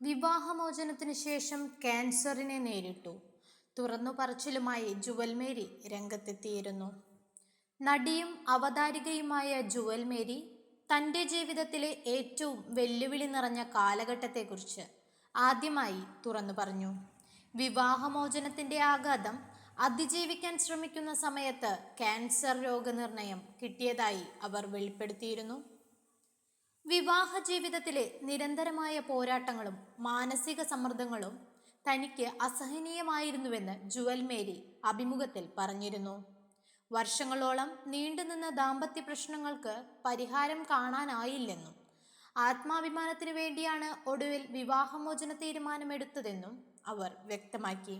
വിവാഹമോചനത്തിനു ശേഷം ക്യാൻസറിനെ നേരിട്ടു. തുറന്നു പറച്ചിലുമായി ജുവൽ മേരി രംഗത്തെത്തിയിരുന്നു. നടിയും അവതാരികയുമായ ജുവൽമേരി തന്റെ ജീവിതത്തിലെ ഏറ്റവും വെല്ലുവിളി നിറഞ്ഞ കാലഘട്ടത്തെക്കുറിച്ച് ആദ്യമായി തുറന്നു പറഞ്ഞു. വിവാഹമോചനത്തിന്റെ ആഘാതം അതിജീവിക്കാൻ ശ്രമിക്കുന്ന സമയത്ത് ക്യാൻസർ രോഗനിർണയം കിട്ടിയതായി അവർ വെളിപ്പെടുത്തിയിരുന്നു. വിവാഹ ജീവിതത്തിലെ നിരന്തരമായ പോരാട്ടങ്ങളും മാനസിക സമ്മർദ്ദങ്ങളും തനിക്ക് അസഹനീയമായിരുന്നുവെന്ന് ജുവൽ മേരി അഭിമുഖത്തിൽ പറഞ്ഞിരുന്നു. വർഷങ്ങളോളം നീണ്ടുനിന്ന ദാമ്പത്യ പ്രശ്നങ്ങൾക്ക് പരിഹാരം കാണാനായില്ലെന്നും ആത്മാഭിമാനത്തിനു വേണ്ടിയാണ് ഒടുവിൽ വിവാഹമോചന തീരുമാനമെടുത്തതെന്നും അവർ വ്യക്തമാക്കി.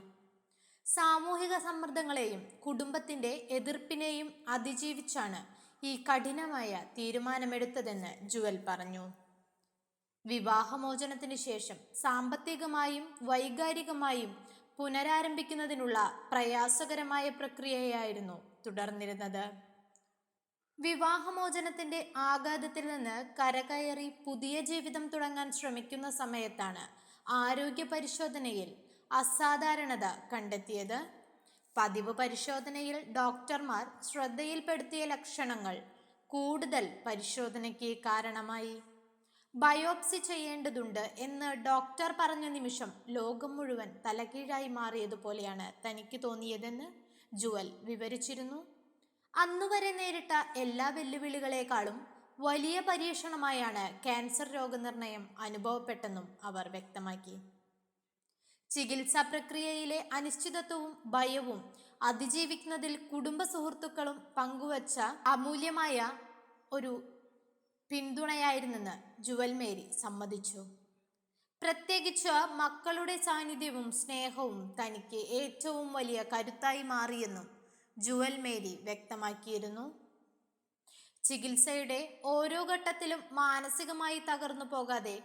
സാമൂഹിക സമ്മർദ്ദങ്ങളെയും കുടുംബത്തിന്റെ എതിർപ്പിനെയും അതിജീവിച്ചാണ് ഈ കഠിനമായ തീരുമാനമെടുത്തതെന്ന് ജുവൽ പറഞ്ഞു. വിവാഹമോചനത്തിന് ശേഷം സാമ്പത്തികമായും വൈകാരികമായും പുനരാരംഭിക്കുന്നതിനുള്ള പ്രയാസകരമായ പ്രക്രിയയായിരുന്നു തുടർന്നിരുന്നത്. വിവാഹമോചനത്തിന്റെ ആഘാതത്തിൽ നിന്ന് കരകയറി പുതിയ ജീവിതം തുടങ്ങാൻ ശ്രമിക്കുന്ന സമയത്താണ് ആരോഗ്യ പരിശോധനയിൽ അസാധാരണത കണ്ടെത്തിയത്. പതിവ് പരിശോധനയിൽ ഡോക്ടർമാർ ശ്രദ്ധയിൽപ്പെടുത്തിയ ലക്ഷണങ്ങൾ കൂടുതൽ പരിശോധനയ്ക്ക് കാരണമായി. ബയോപ്സി ചെയ്യേണ്ടതുണ്ട് എന്ന് ഡോക്ടർ പറഞ്ഞ നിമിഷം ലോകം മുഴുവൻ തലകീഴായി മാറിയതുപോലെയാണ് തനിക്ക് തോന്നിയതെന്ന് ജുവൽ വിവരിച്ചിരുന്നു. അന്നുവരെ നേരിട്ട എല്ലാ വെല്ലുവിളികളെക്കാളും വലിയ പരീക്ഷണമായാണ് ക്യാൻസർ രോഗനിർണയം അനുഭവപ്പെട്ടെന്നും അവർ വ്യക്തമാക്കി. ചികിത്സാ പ്രക്രിയയിലെ അനിശ്ചിതത്വവും ഭയവും അതിജീവിക്കുന്നതിൽ കുടുംബ സുഹൃത്തുക്കളും പങ്കുവച്ച അമൂല്യമായ ഒരു പിന്തുണയായിരുന്നെന്ന് ജുവൽ മേരി സമ്മതിച്ചു. പ്രത്യേകിച്ച് മക്കളുടെ സാന്നിധ്യവും സ്നേഹവും തനിക്ക് ഏറ്റവും വലിയ കരുത്തായി മാറിയെന്നും ജുവൽ മേരി വ്യക്തമാക്കിയിരുന്നു. ചികിത്സയുടെ ഓരോ ഘട്ടത്തിലും മാനസികമായി തകർന്നു പോകാതെ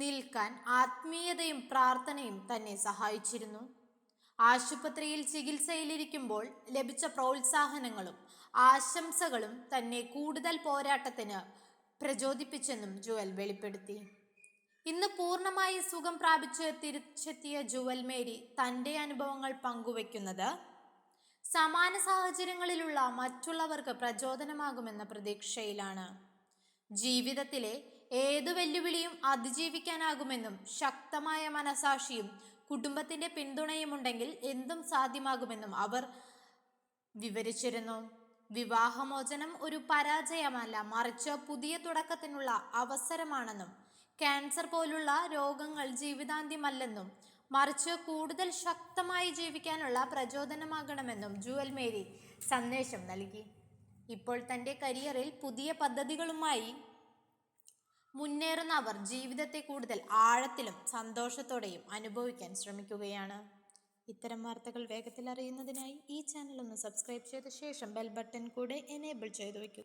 നിൽക്കാൻ ആത്മീയതയും പ്രാർത്ഥനയും തന്നെ സഹായിച്ചിരുന്നു. ആശുപത്രിയിൽ ചികിത്സയിലിരിക്കുമ്പോൾ ലഭിച്ച പ്രോത്സാഹനങ്ങളും ആശംസകളും തന്നെ കൂടുതൽ പോരാട്ടത്തിന് പ്രചോദിപ്പിച്ചെന്നും ജുവൽ വെളിപ്പെടുത്തി. ഇന്ന് പൂർണമായി സുഖം പ്രാപിച്ച് തിരിച്ചെത്തിയ ജുവൽ മേരി തന്റെ അനുഭവങ്ങൾ പങ്കുവയ്ക്കുന്നത് സമാന സാഹചര്യങ്ങളിലുള്ള മറ്റുള്ളവർക്ക് പ്രചോദനമാകുമെന്ന പ്രതീക്ഷയിലാണ്. ജീവിതത്തിലെ ഏതു വെല്ലുവിളിയും അതിജീവിക്കാനാകുമെന്നും ശക്തമായ മനസാക്ഷിയും കുടുംബത്തിന്റെ പിന്തുണയുമുണ്ടെങ്കിൽ എന്തും സാധ്യമാകുമെന്നും അവർ വിവരിച്ചിരുന്നു. വിവാഹമോചനം ഒരു പരാജയമല്ല മറിച്ച് പുതിയ തുടക്കത്തിനുള്ള അവസരമാണെന്നും ക്യാൻസർ പോലുള്ള രോഗങ്ങൾ ജീവിതാന്ത്യമല്ലെന്നും മറിച്ച് കൂടുതൽ ശക്തമായി ജീവിക്കാനുള്ള പ്രചോദനമാകണമെന്നും ജുവൽ മേരി സന്ദേശം നൽകി. ഇപ്പോൾ തന്റെ കരിയറിൽ പുതിയ പദ്ധതികളുമായി മുന്നേറുന്ന അവർ ജീവിതത്തെ കൂടുതൽ ആഴത്തിലും സന്തോഷത്തോടെയും അനുഭവിക്കാൻ ശ്രമിക്കുകയാണ്. ഇത്തരം വാർത്തകൾ വേഗത്തിൽ അറിയുന്നതിനായി ഈ ചാനൽ ഒന്ന് സബ്സ്ക്രൈബ് ചെയ്ത ശേഷം ബെൽ ബട്ടൺ കൂടെ എനേബിൾ ചെയ്തു വയ്ക്കുക